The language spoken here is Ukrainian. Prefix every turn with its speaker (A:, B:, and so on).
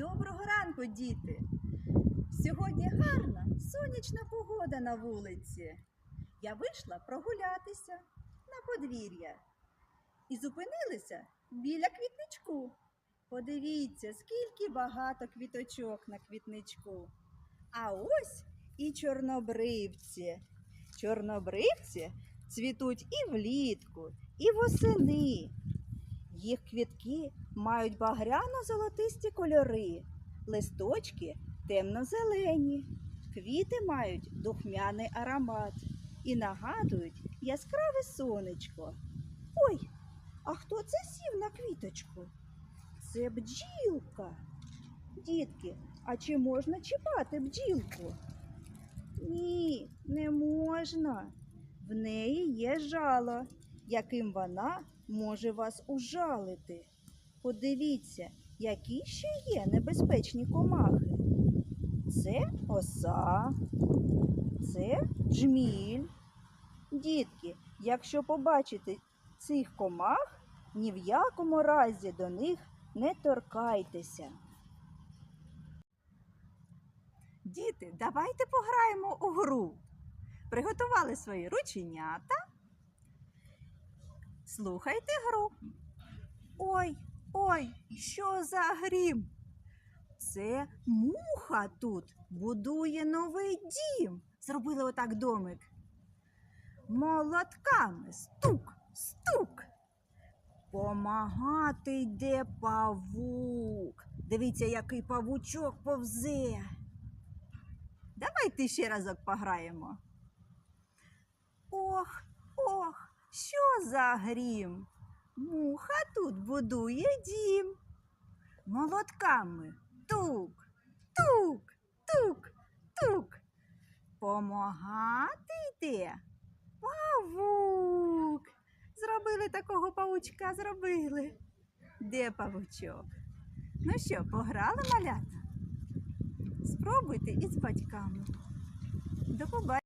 A: Доброго ранку, діти! Сьогодні гарна сонячна погода на вулиці. Я вийшла прогулятися на подвір'я і зупинилися біля квітничку. Подивіться, скільки багато квіточок на квітничку. А ось і чорнобривці. Чорнобривці цвітуть і влітку, і восени. Їх квітки мають багряно-золотисті кольори, листочки темно-зелені, квіти мають духмяний аромат і нагадують яскраве сонечко. Ой, а хто це сів на квіточку? Це бджілка. Дітки, а чи можна чіпати бджілку? Ні, не можна. В неї є жало, яким вона може вас ужалити. Подивіться, які ще є небезпечні комахи. Це оса, це джміль. Дітки, якщо побачите цих комах, ні в якому разі до них не торкайтеся. Діти, давайте пограємо у гру. Приготували свої рученята. Слухайте гру. Ой, ой, що за грім? Це муха тут будує новий дім. Зробили отак домик. Молотками стук, стук. Помагати йде павук. Дивіться, який павучок повзе. Давайте ще разок пограємо. Ох, ох, що за грім? Муха тут будує дім. Молотками тук, тук, тук, тук. Помагати йде павук. Зробили такого павучка, зробили. Де павучок? Ну що, пограли малята? Спробуйте із батьками. До побачення.